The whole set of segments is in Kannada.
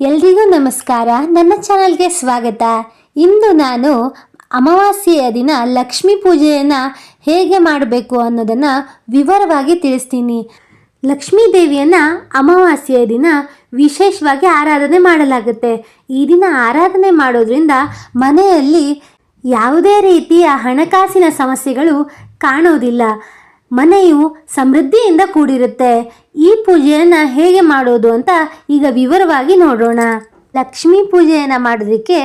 ಎಲ್ರಿಗೂ ನಮಸ್ಕಾರ. ನನ್ನ ಚಾನಲ್ಗೆ ಸ್ವಾಗತ. ಇಂದು ನಾನು ಅಮಾವಾಸ್ಯೆಯ ದಿನ ಲಕ್ಷ್ಮೀ ಪೂಜೆಯನ್ನು ಹೇಗೆ ಮಾಡಬೇಕು ಅನ್ನೋದನ್ನು ವಿವರವಾಗಿ ತಿಳಿಸ್ತೀನಿ. ಲಕ್ಷ್ಮೀ ದೇವಿಯನ್ನು ಅಮಾವಾಸ್ಯೆಯ ದಿನ ವಿಶೇಷವಾಗಿ ಆರಾಧನೆ ಮಾಡಲಾಗುತ್ತೆ. ಈ ದಿನ ಆರಾಧನೆ ಮಾಡೋದ್ರಿಂದ ಮನೆಯಲ್ಲಿ ಯಾವುದೇ ರೀತಿಯ ಹಣಕಾಸಿನ ಸಮಸ್ಯೆಗಳು ಕಾಣೋದಿಲ್ಲ. ಮನೆಯು ಸಮೃದ್ಧಿಯಿಂದ ಕೂಡಿರುತ್ತೆ. ಈ ಪೂಜೆಯನ್ನು ಹೇಗೆ ಮಾಡೋದು ಅಂತ ಈಗ ವಿವರವಾಗಿ ನೋಡೋಣ. ಲಕ್ಷ್ಮೀ ಪೂಜೆಯನ್ನು ಮಾಡೋದಕ್ಕೆ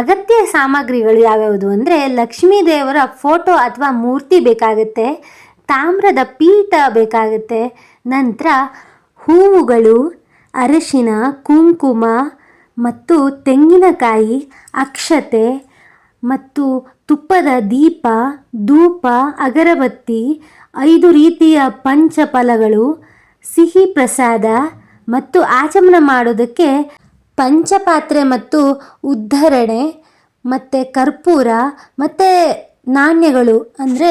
ಅಗತ್ಯ ಸಾಮಗ್ರಿಗಳು ಯಾವ್ಯಾವುದು ಅಂದರೆ ಲಕ್ಷ್ಮೀ ದೇವರ ಫೋಟೋ ಅಥವಾ ಮೂರ್ತಿ ಬೇಕಾಗುತ್ತೆ, ತಾಮ್ರದ ಪೀಠ ಬೇಕಾಗುತ್ತೆ, ನಂತರ ಹೂವುಗಳು, ಅರಶಿನ, ಕುಂಕುಮ ಮತ್ತು ತೆಂಗಿನಕಾಯಿ, ಅಕ್ಷತೆ ಮತ್ತು ತುಪ್ಪದ ದೀಪ, ಧೂಪ, ಅಗರಬತ್ತಿ, ಐದು ರೀತಿಯ ಪಂಚಫಲಗಳು, ಸಿಹಿ ಪ್ರಸಾದ ಮತ್ತು ಆಚಮನ ಮಾಡೋದಕ್ಕೆ ಪಂಚಪಾತ್ರೆ ಮತ್ತು ಉದ್ಧರಣೆ, ಮತ್ತು ಕರ್ಪೂರ, ಮತ್ತು ನಾಣ್ಯಗಳು. ಅಂದರೆ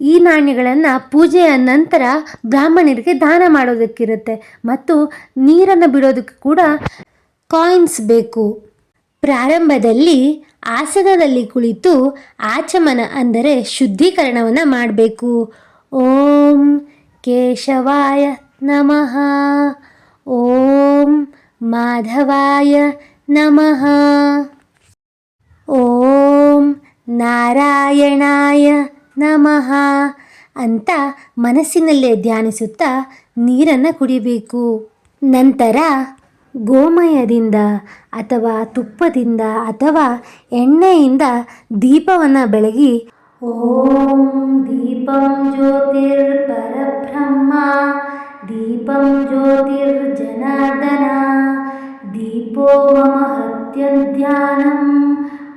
ಈ ನಾಣ್ಯಗಳನ್ನು ಪೂಜೆಯ ನಂತರ ಬ್ರಾಹ್ಮಣರಿಗೆ ದಾನ ಮಾಡೋದಕ್ಕಿರುತ್ತೆ. ಮತ್ತು ನೀರನ್ನು ಬಿಡೋದಕ್ಕೆ ಕೂಡ ಕಾಯಿನ್ಸ್ ಬೇಕು. ಪ್ರಾರಂಭದಲ್ಲಿ ಆಸನದಲ್ಲಿ ಕುಳಿತು ಆಚಮನ ಅಂದರೆ ಶುದ್ಧೀಕರಣವನ್ನು ಮಾಡಬೇಕು. ಓಂ ಕೇಶವಾಯ ನಮಃ. ಓಂ ಮಾಧವಾಯ ನಮಃ. ಓಂ ನಾರಾಯಣಾಯ ನಮಃ ಅಂತ ಮನಸ್ಸಿನಲ್ಲೇ ಧ್ಯಾನಿಸುತ್ತಾ ನೀರನ್ನು ಕುಡಿಬೇಕು. ನಂತರ ಗೋಮಯದಿಂದ ಅಥವಾ ತುಪ್ಪದಿಂದ ಅಥವಾ ಎಣ್ಣೆಯಿಂದ ದೀಪವನ್ನು ಬೆಳಗಿ, ಓಂ ದೀಪಂ ಜ್ಯೋತಿರ್ ಪರಬ್ರಹ್ಮ ದೀಪಂ ಜ್ಯೋತಿರ್ ಜನಾರ್ದನ ದೀಪೋ ಮಮ ಹತ್ಯಧ್ಯಾನಂ,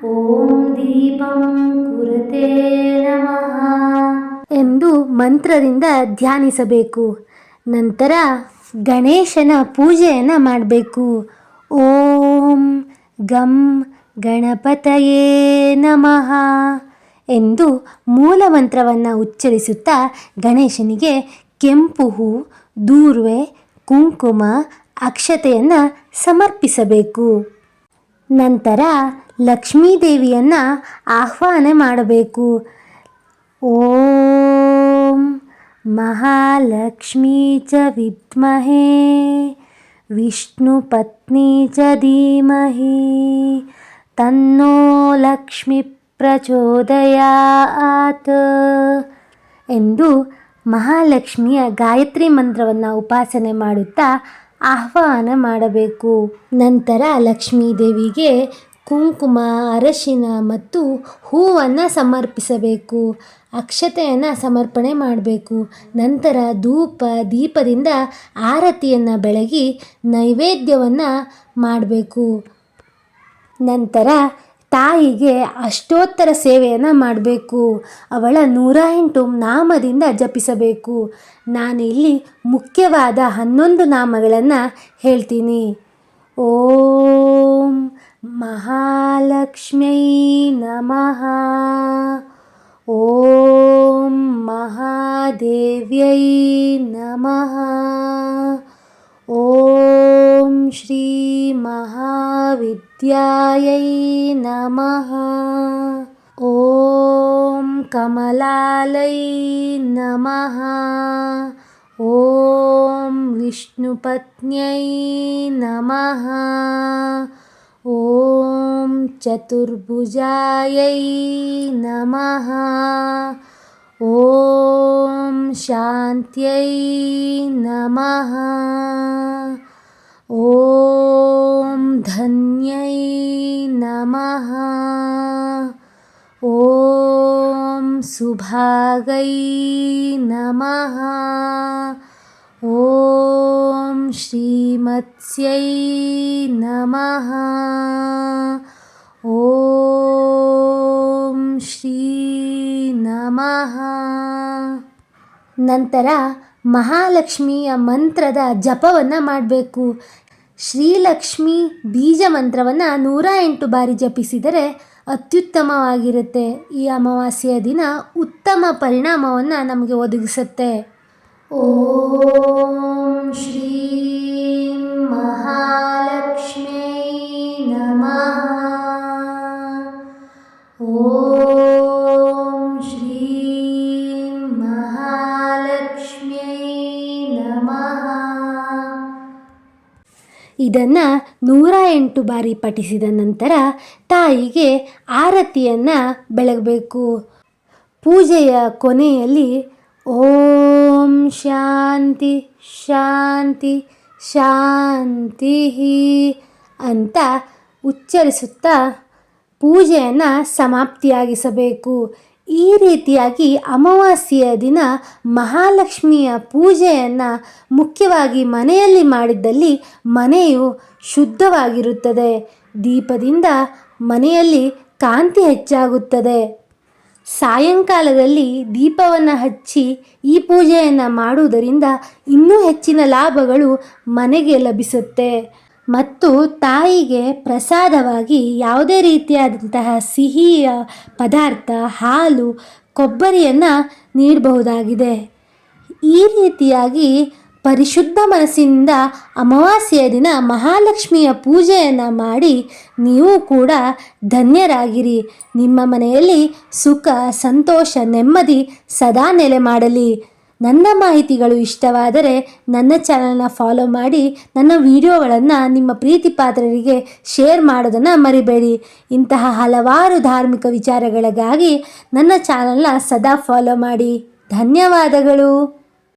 ಓಂ ದೀಪಂ ಕುರತೆ ನಮಃ ಎಂದು ಮಂತ್ರದಿಂದ ಧ್ಯಾನಿಸಬೇಕು. ನಂತರ ಗಣೇಶನ ಪೂಜೆಯನ್ನು ಮಾಡಬೇಕು. ಓಂ ಗಂ ಗಣಪತಯೇ ನಮಃ ಎಂದು ಮೂಲ ಮಂತ್ರವನ್ನು ಉಚ್ಚರಿಸುತ್ತಾ ಗಣೇಶನಿಗೆ ಕೆಂಪು ಹೂ, ದೂರ್ವೆ, ಕುಂಕುಮ, ಅಕ್ಷತೆಯನ್ನು ಸಮರ್ಪಿಸಬೇಕು. ನಂತರ ಲಕ್ಷ್ಮೀದೇವಿಯನ್ನು ಆಹ್ವಾನ ಮಾಡಬೇಕು. ಓಂ ಮಹಾಲಕ್ಷ್ಮೀ ಚ ವಿಷ್ಣು ಪತ್ನಿ ಚ धीमहि ಲಕ್ಷ್ಮಿ ಪ್ರಚೋದಯಾತ್ ಎಂದು ಮಹಾಲಕ್ಷ್ಮಿಯ ಗಾಯತ್ರಿ ಮಂತ್ರವನ್ನು ಉಪಾಸನೆ ಮಾಡುತ್ತಾ ಆಹ್ವಾನ ಮಾಡಬೇಕು. ನಂತರ ಲಕ್ಷ್ಮೀ ದೇವಿಗೆ ಕುಂಕುಮ, ಅರಶಿನ ಮತ್ತು ಹೂವನ್ನು ಸಮರ್ಪಿಸಬೇಕು. ಅಕ್ಷತೆಯನ್ನು ಸಮರ್ಪಣೆ ಮಾಡಬೇಕು. ನಂತರ ಧೂಪ, ದೀಪದಿಂದ ಆರತಿಯನ್ನು ಬೆಳಗಿ ನೈವೇದ್ಯವನ್ನು ಮಾಡಬೇಕು. ನಂತರ ತಾಯಿಗೆ ಅಷ್ಟೋತ್ತರ ಸೇವೆಯನ್ನು ಮಾಡಬೇಕು. ಅವಳ ನೂರ ಎಂಟು ನಾಮದಿಂದ ಜಪಿಸಬೇಕು. ನಾನಿಲ್ಲಿ ಮುಖ್ಯವಾದ ಹನ್ನೊಂದು ನಾಮಗಳನ್ನು ಹೇಳ್ತೀನಿ. ಓಂ महालक्ष्म्यै नमः। ॐ महादेव्यै नमः। ॐ श्रीमहाविद्यायै नमः। ॐ कमलालै नमः। ॐ विष्णुपत्न्यै नमः। ॐ चतुर्भुजायै नमः। ॐ शान्त्यै नमः। ॐ धन्यै नमः। ॐ सुभागै नमः। ಓಂ ಶ್ರೀಮತ್ಸ್ಯೈ ನಮಃ ಓಂ ಶ್ರೀ ನಮಃ ನಂತರ ಮಹಾಲಕ್ಷ್ಮಿಯ ಮಂತ್ರದ ಜಪವನ್ನು ಮಾಡಬೇಕು. ಶ್ರೀಲಕ್ಷ್ಮಿ ಬೀಜ ಮಂತ್ರವನ್ನು ನೂರ ಎಂಟು ಬಾರಿ ಜಪಿಸಿದರೆ ಅತ್ಯುತ್ತಮವಾಗಿರುತ್ತೆ. ಈ ಅಮಾವಾಸ್ಯೆಯ ದಿನ ಉತ್ತಮ ಪರಿಣಾಮವನ್ನು ನಮಗೆ ಒದಗಿಸುತ್ತೆ. ॐ श्रीं महालक्ष्म्यै नमः। ॐ श्रीं महालक्ष्म्यै नमः। ಇದನ್ನು ನೂರ ಎಂಟು ಬಾರಿ ಪಠಿಸಿದ ನಂತರ ತಾಯಿಗೆ ಆರತಿಯನ್ನು ಬೆಳಗಬೇಕು. ಪೂಜೆಯ ಕೊನೆಯಲ್ಲಿ ಓಂ ಶಾಂತಿ ಶಾಂತಿ ಶಾಂತಿ ಅಂತ ಉಚ್ಚರಿಸುತ್ತಾ ಪೂಜೆಯನ್ನು ಸಮಾಪ್ತಿಯಾಗಿಸಬೇಕು. ಈ ರೀತಿಯಾಗಿ ಅಮಾವಾಸ್ಯೆಯ ದಿನ ಮಹಾಲಕ್ಷ್ಮಿಯ ಪೂಜೆಯನ್ನು ಮುಖ್ಯವಾಗಿ ಮನೆಯಲ್ಲಿ ಮಾಡಿದ್ದಲ್ಲಿ ಮನೆಯು ಶುದ್ಧವಾಗಿರುತ್ತದೆ. ದೀಪದಿಂದ ಮನೆಯಲ್ಲಿ ಕಾಂತಿ ಹೆಚ್ಚಾಗುತ್ತದೆ. ಸಾಯಂಕಾಲದಲ್ಲಿ ದೀಪವನ್ನು ಹಚ್ಚಿ ಈ ಪೂಜೆಯನ್ನು ಮಾಡುವುದರಿಂದ ಇನ್ನೂ ಹೆಚ್ಚಿನ ಲಾಭಗಳು ಮನೆಗೆ ಲಭಿಸುತ್ತೆ. ಮತ್ತು ತಾಯಿಗೆ ಪ್ರಸಾದವಾಗಿ ಯಾವುದೇ ರೀತಿಯಾದಂತಹ ಸಿಹಿಯ ಪದಾರ್ಥ, ಹಾಲು, ಕೊಬ್ಬರಿಯನ್ನು ನೀಡಬಹುದಾಗಿದೆ. ಈ ರೀತಿಯಾಗಿ ಪರಿಶುದ್ಧ ಮನಸ್ಸಿನಿಂದ ಅಮಾವಾಸ್ಯೆಯ ದಿನ ಮಹಾಲಕ್ಷ್ಮಿಯ ಪೂಜೆಯನ್ನು ಮಾಡಿ ನೀವು ಕೂಡ ಧನ್ಯರಾಗಿರಿ. ನಿಮ್ಮ ಮನೆಯಲ್ಲಿ ಸುಖ, ಸಂತೋಷ, ನೆಮ್ಮದಿ ಸದಾ ನೆಲೆ ಮಾಡಲಿ. ನನ್ನ ಮಾಹಿತಿಗಳು ಇಷ್ಟವಾದರೆ ನನ್ನ ಚಾನಲ್ನ ಫಾಲೋ ಮಾಡಿ, ನನ್ನ ವಿಡಿಯೋಗಳನ್ನು ನಿಮ್ಮ ಪ್ರೀತಿ ಪಾತ್ರರಿಗೆ ಶೇರ್ ಮಾಡೋದನ್ನು ಮರಿಬೇಡಿ. ಇಂತಹ ಹಲವಾರು ಧಾರ್ಮಿಕ ವಿಚಾರಗಳಿಗಾಗಿ ನನ್ನ ಚಾನಲ್ನ ಸದಾ ಫಾಲೋ ಮಾಡಿ. ಧನ್ಯವಾದಗಳು.